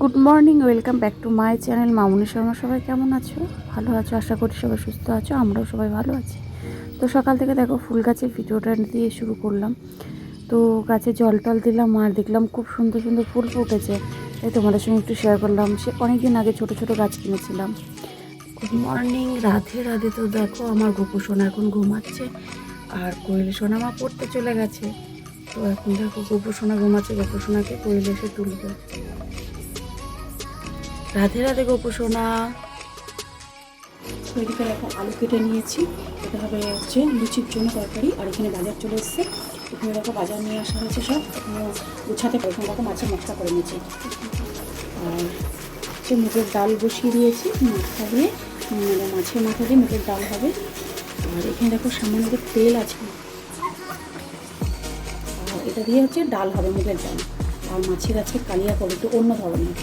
Good morning welcome back to my channel Mamuni Sharma, সবাই কেমন আছো? ভালো আছো? আশা করি সবাই সুস্থ আছো, আমরাও সবাই ভালো আছি। তো সকাল থেকে দেখো, ফুল গাছের ভিডিওটা দিয়ে শুরু করলাম। তো গাছে জল টল দিলাম, আর দেখলাম খুব সুন্দর সুন্দর ফুল ফুটেছে। তাই তোমাদের সঙ্গে একটু শেয়ার করলাম। সে অনেক দিন আগে ছোট ছোট গাছ কিনেছিলাম। Good morning Radhe Radhe. তো দেখো, আমার গোপু সোনা এখন ঘুমাচ্ছে, আর কোয়েল সোনা মা পড়তে চলে গেছে। তো এখন দেখো, গোপু সোনা ঘুমাচ্ছে, গোপু সোনাকে কোয়েল এসে তুলবে। রাধে রাধে সোনা। এদিকে দেখো, আলু কেটে নিয়েছি। এটা হবে হচ্ছে লুচির জন্য তরকারি, আর এখানে বাজার চলে এসছে। এখানে দেখো, বাজার নিয়ে আসা হয়েছে সব। গুছাতে পারি এখানে দেখো, মাছের মশলা করে নিয়েছি। আর হচ্ছে মুগের ডাল বসিয়ে দিয়েছি। মাথা দিয়ে মানে মাছের মাথা দিয়ে মুগের ডাল হবে। আর এখানে দেখো, সামান্য তেল আছে। এটা দিয়ে হচ্ছে ডাল হবে, মুগের ডাল। আর মাছের আছে কালিয়া করবে একটু অন্য ধরনের।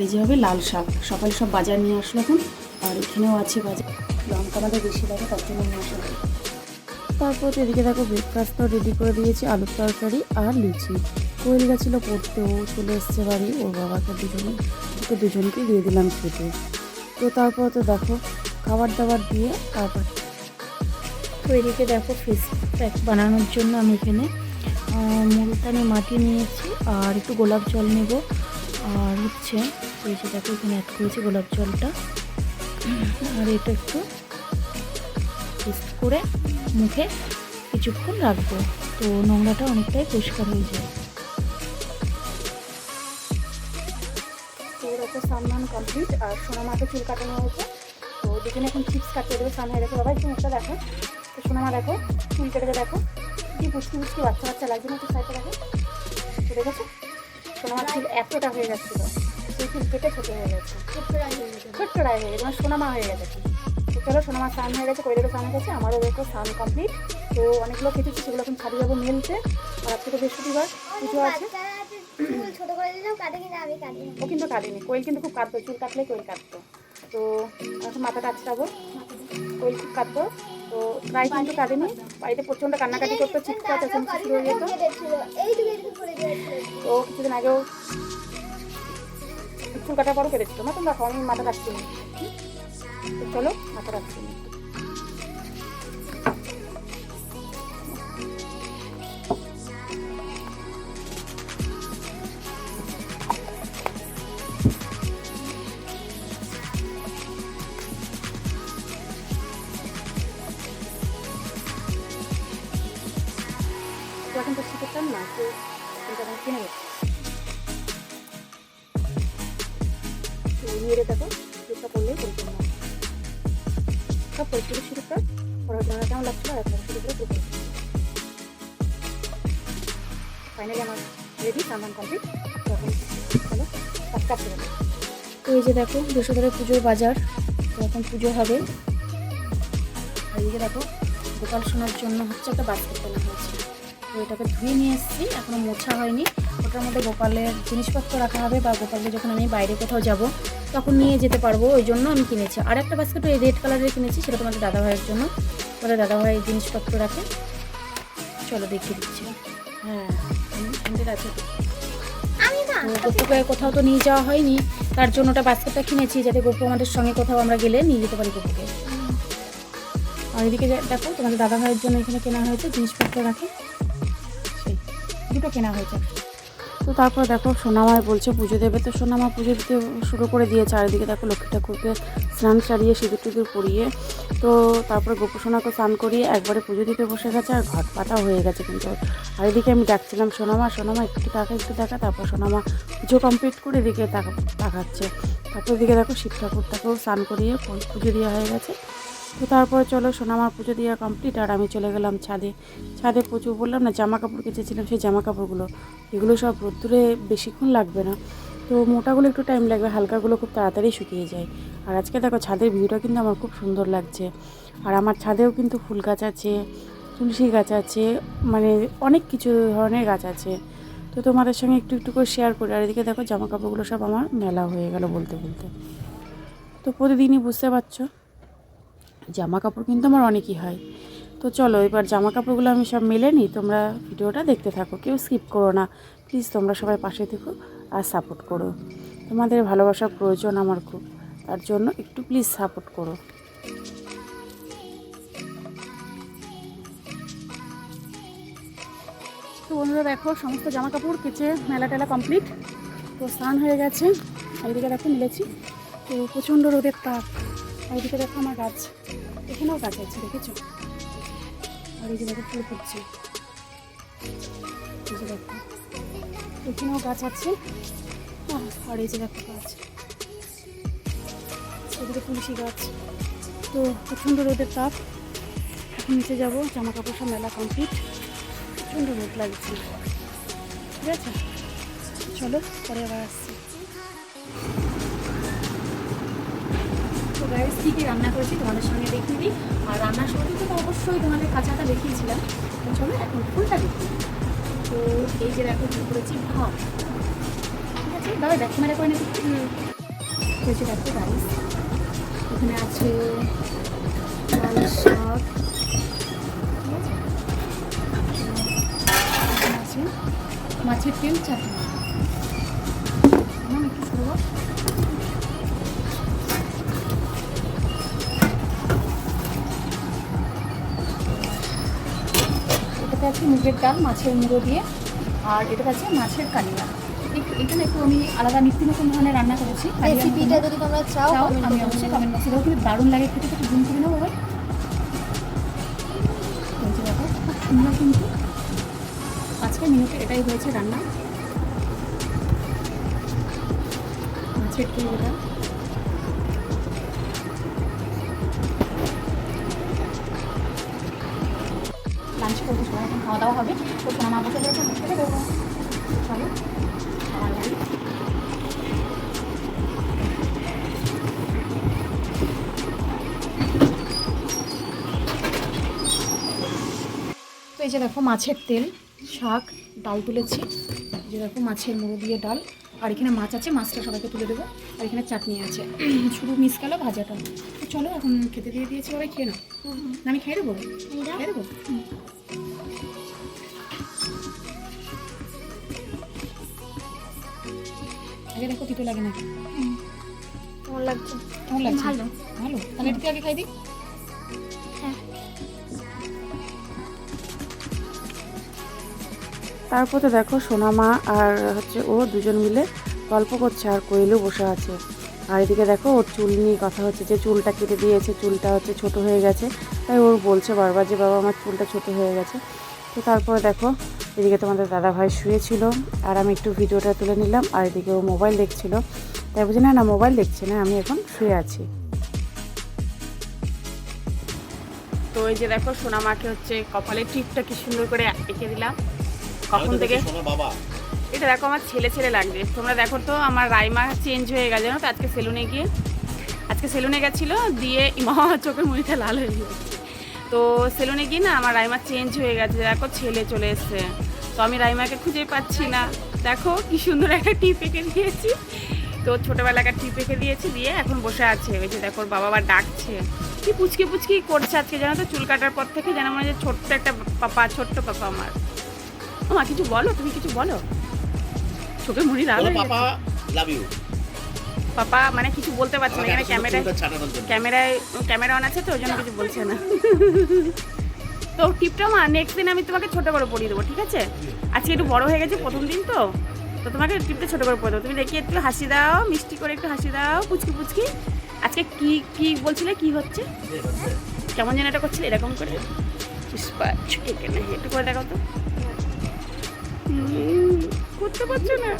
আর যে হবে লাল শাক। সকালে সব বাজার নিয়ে আসলো এখন। আর এখানেও আছে বাজার। লঙ্কা আমাদের বেশি লাগে, তার জন্য নিয়ে আসা হয়। তারপর তো এদিকে দেখো ব্রেকফাস্টও রেডি করে দিয়েছি, আলুর তরকারি আর লুচি। কোয়েল গেছিল পড়তে, ও চলে এসছে বাড়ি, ওর বাবাকে দুজনে ওকে দুজনকে দিয়ে দিলাম খেতে। তো তারপর তো দেখো, খাবার দাবার দিয়ে তারপর তো এদিকে দেখো ফেস প্যাক বানানোর জন্য আমি এখানে মুলতানি মাটি নিয়েছি আর একটু গোলাপ জল নেব। আর হচ্ছে এই যে দেখো এখানে অ্যাড করেছি গোলাপ জলটা। আর এটা একটু করে মুখে কিছুক্ষণ রাখব। তো নোংরাটা অনেকটাই পরিষ্কার হয়ে যায়। তো সামনান কমপ্লিট আর সোনা মাকে চুল কাটানো হয়েছে। তো যেখানে এখন চিপস কাটিয়ে দেবে। সামনে দেখো, বাবা, একটু মুখটা দেখো। তো সোনা মা দেখো, চুল কেটে দেখো। কি পুষ্টি পুষ্টি, বাচ্চা বাচ্চা লাগছে না একটু সাইডে দেখো। দেখেছ? সোনা মার চুল এতটা হয়ে যাচ্ছিল, সেই চুল কেটে ছোট হয়ে গেছে। ছোট্ট রায় হয়ে গেছে মানে সোনামা হয়ে গেছে। তো চলো সোনামা স্নান হয়ে গেছে কৈরেরও স্নান হয়ে গেছে, আমারও দেখো স্নান কমপ্লিট তো অনেকগুলো কেটেছি সেগুলো এখন ছাড়িয়ে যাব মেলতে। আর আজকে তো বৃহস্পতিবার, পুজো আছে। ও কিন্তু কাটেনি কোয়েল কিন্তু খুব কাটতো চুল কাটলে কোয়েল কাটতো। তো এখন মাথাটা আঁচড়াবো কোয়েল খুব কাটতো তো প্রায় কিন্তু কাঁদেনি। বাড়িতে প্রচণ্ড কান্নাকাটি করতো, চিৎকার, চেঁচামেচি শুরু হয়ে যেত। তো কিছুদিন আগেও চুল কাটার পরও কেটেছিল না তোমরা আমি মাথা কাটছি চলো, মাথা কাটছি। না তো এখন না, তো কিন্তু এখন কিনে মেরে দেখো দুধটা করলেই পরিপূর্ণ সব পরিষ্কার শুরুটা পড়াশোনা কেমন লাগছিল আর এখন শুরু করে পুরো ফাইনালি আমার রেডি সামান কমপ্লিট তো এখন চলো, কাজ কাটতে হবে তো এই যে দেখো বৃহস্পতিবার পুজোর বাজার এখন পুজো হবে। আর এই যে দেখো, গোপাল সোনার জন্য হচ্ছে একটা বাস্কেট কেনা হয়েছে। তো এটাকে ধুয়ে নিয়ে এসেছি এখনও মোছা হয়নি। ওটার মধ্যে গোপালের জিনিসপত্র রাখা হবে বা গোপালকে যখন আমি বাইরে কোথাও যাব তখন নিয়ে যেতে পারব ওই জন্য আমি কিনেছি। আর একটা বাস্কেট ওই রেড কালারের কিনেছি সেটা তোমাদের দাদা ভাইয়ের জন্য। তোমাদের দাদা ভাই জিনিসপত্র রাখে। চলো দেখিয়ে দিচ্ছি। হ্যাঁ আছে গপুকে কোথাও তো নিয়ে যাওয়া হয়নি তার জন্য ওটা বাস্কেটটা কিনেছি যাতে গপু আমাদের সঙ্গে কোথাও আমরা গেলে নিয়ে যেতে পারি গপুকে। আর এদিকে দেখো তোমাদের দাদা ভাইয়ের জন্য এখানে কেনা হয়েছে জিনিসপত্র রাখে। দুটো কেনা হয়েছে। তো তারপর দেখো সোনামায় বলছে পুজো দেবে। তো সোনামা পুজো দিতে শুরু করে দিয়ে চারিদিকে দেখো লক্ষ্মী ঠাকুরকে স্নান সারিয়ে সিঁদুর টিঁদুর পরিয়ে, তো তারপরে গোপু সোনাকে স্নান করিয়ে একবারে পুজো দিতে বসে গেছে আর ঘট পাতা হয়ে গেছে কিন্তু। আর এদিকে আমি ডাকছিলাম সোনামা সোনামা একটু টাকা একটু টাকা, তারপর সোনামা পুজো কমপ্লিট করে এদিকে তাকা তাকাচ্ছে। তারপর এদিকে দেখো শিব ঠাকুরটাকেও স্নান করিয়ে পুজো দেওয়া হয়ে গেছে। তো তারপর চলো সোনামার পুজো দেওয়া কমপ্লিট আর আমি চলে গেলাম ছাদে। ছাদে প্রচুর বললাম না জামা কাপড় কেচেছিলাম সেই জামা কাপড়গুলো এগুলো সব রোদ্দুরে বেশিক্ষণ লাগবে না। তো মোটাগুলো একটু টাইম লাগবে, হালকাগুলো খুব তাড়াতাড়ি শুকিয়ে যায়। আর আজকে দেখো ছাদের ভিউটা কিন্তু আমার খুব সুন্দর লাগছে। আর আমার ছাদেও কিন্তু ফুল গাছ আছে, তুলসী গাছ আছে মানে অনেক কিছু ধরনের গাছ আছে। তো তোমাদের সঙ্গে একটু একটু করে শেয়ার করি। আর এদিকে দেখো জামা কাপড়গুলো সব আমার মেলা হয়ে গেল বলতে বলতে। তো প্রতিদিনই বুঝতে পারছ? জামা কাপড় কিন্তু আমার অনেকই হয়। তো চলো, এবার জামা কাপড়গুলো আমি সব মেলে নিই। তোমরা ভিডিওটা দেখতে থাকো, কেউ স্কিপ করো না। প্লিজ তোমরা সবাই পাশে থেকো আর সাপোর্ট করো। তোমাদের ভালোবাসার প্রয়োজন আমার খুব, তার জন্য একটু প্লিজ সাপোর্ট করো। তো বন্ধুরা দেখো, সমস্ত জামা কাপড় কেচে মেলা টেলা কমপ্লিট। তো স্নান হয়ে গেছে। এদিকে দেখো, মিলেছি। তো প্রচণ্ড রোদের তাপ। এদিকে দেখো আমার গাছ। এখানেও গাছ আছে, দেখেছ? আর এই যে দেখো ফুল ফুটছে। এই যে দেখো, এখানেও গাছ আছে। আর এই যে দেখো গাছ। এদিকে তুলসী গাছ। তো প্রচণ্ড রোদের তাপ। নিচে যাব জামা কাপড় সব মেলা কমপ্লিট প্রচণ্ড রোদ লাগছে। ঠিক আছে? চলো, পরে আবার আসছি। তো গাইস কী কী রান্না করেছি তোমাদের সঙ্গে দেখিয়ে দিই আর রান্নার শুরুতে তো অবশ্যই তোমাদের কাঁচাটা দেখিয়েছিলাম। চলো এখন ফুলটা দেখি। তো এই যে দেখো কী করেছি? ভাত। ঠিক আছে? দাদা দেখো মেরে করে এই যে দেখো গাইস এখানে আছে লাল শাক। ঠিক আছে? মাছের তেল চাটনি। একটু শুরু এটাতে আছে মুগের ডাল মাছের মুড়ো দিয়ে আর এটাতে আছে মাছের কালিয়া। এখানে একটু আমি আলাদা নিত্য নতুন ধরনের রান্না করেছি রেসিপিটা যদি তোমরা চাও আমি অবশ্যই কমেন্ট বক্সে দেবো কিন্তু দারুণ লাগে খেতে একটু জুম করে নেব ভাই খুব সুন্দর কিন্তু। আজকে মিনিটে এটাই হয়েছে রান্না। মাছের তেল খাওয়া দাওয়া হবে। তো সোনা মা বসে রয়েছে মুখ থেকে দেবো চলো বাড়ি তো এই যে দেখো মাছের তেল শাক ডাল তুলেছি। যে দেখো মাছের মুড়ো দিয়ে ডাল। আর এখানে মাছ আছে মাছটা সবাইকে তুলে দেবো। আর এখানে চাটনি আছে। শুধু মিস গেল ভাজাটা। তো চলো এখন খেতে দিয়ে দিয়েছি সবাই খেয়ে নাও। না আমি খেয়ে দেবো খেয়ে দেবো তিতো লাগে নাকি? কেমন লাগছে? কেমন লাগছে? ভালো। ভালো। তাহলে এটা আগে খাই দিই। হ্যাঁ। তারপর তো দেখো সোনামা আর হচ্ছে ও দুজন মিলে গল্প করছে আর কোয়েলও বসে আছে। আর এদিকে দেখো ওর চুল নিয়ে কথা হচ্ছে যে চুলটা কেটে দিয়েছে চুলটা হচ্ছে ছোট হয়ে গেছে। তাই ওর বলছে বারবার যে বাবা আমার চুলটা ছোট হয়ে গেছে। তো তারপরে দেখো এদিকে তোমাদের দাদা ভাই শুয়েছিল আর আমি একটু ভিডিওটা তুলে নিলাম আর এদিকে ও মোবাইল দেখছিল। তাই বুঝি না না মোবাইল দেখছে না আমি এখন শুয়ে আছি। তো এই যে দেখো সোনা সোনামাকে হচ্ছে কপালের টিপটা কি সুন্দর করে এঁকে দিলাম। কখন থেকে? এটা দেখো আমার ছেলে ছেলে লাগবে। তোমরা দেখো তো আমার রাইমা চেঞ্জ হয়ে গেছে জানো তো আজকে সেলুনে গিয়ে। আজকে সেলুনে গেছিল দিয়ে ইমা চোখের মুড়িটা লাল হয়ে গেছে তো সেলুনে গিয়ে না আমার রাইমা চেঞ্জ হয়ে গেছে দেখো ছেলে চলে এসছে। তো আমি রাইমাকে খুঁজে পাচ্ছি না। দেখো কি সুন্দর একটা টিপ এঁকে দিয়েছি। তো ছোটোবেলাকার টিপ এঁকে দিয়েছি দিয়ে এখন বসে আছে। ওই যে দেখো বাবা আবার ডাকছে। কি পুচকি পুচকি করছে আজকে জানো তো? চুল কাটার পর থেকে যেন মনে হয় যে ছোট্ট একটা পাপা ছোট্ট পাপা আমার। মা কিছু বলো তুমি কিছু বলো? চোখে মুড়ি বলো পাপা লাভ ইউ পাপা মানে কিছু বলতে পারছে না এখানে ক্যামেরায় ক্যামেরায় ক্যামেরা অন আছে তো ওই জন্য কিছু বলছে না। তো টিপটা মা নেক্সট দিন আমি তোমাকে ছোট করে পরিয়ে দেবো ঠিক আছে? আজকে একটু বড় হয়ে গেছে প্রথম দিন তো তো তোমাকে টিপটা ছোট করে পরিয়ে দেবো। তুমি দেখি একটু হাসি দাও মিষ্টি করে একটু হাসি দাও পুচকি পুচকি। আজকে কি কি বলছিলে কি হচ্ছে? কেমন যেন এটা করছিলে এরকম করে। পুষ্পা একটু করে দেখাও তো। করতে পারছ না?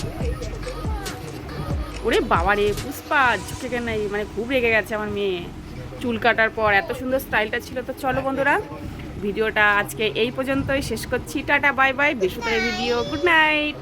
ওরে বাবা রে, পুষ্পা, ঝুঁকে কেন মানে খুব রেগে গেছে আমার মেয়ে। চুল কাটার পর এত সুন্দর স্টাইলটা ছিল, তো চলো বন্ধুরা, ভিডিওটা আজকে এই পর্যন্তই শেষ করছি। টাটা, বাই বাই, বৃহস্পতিবার ভিডিও গুড নাইট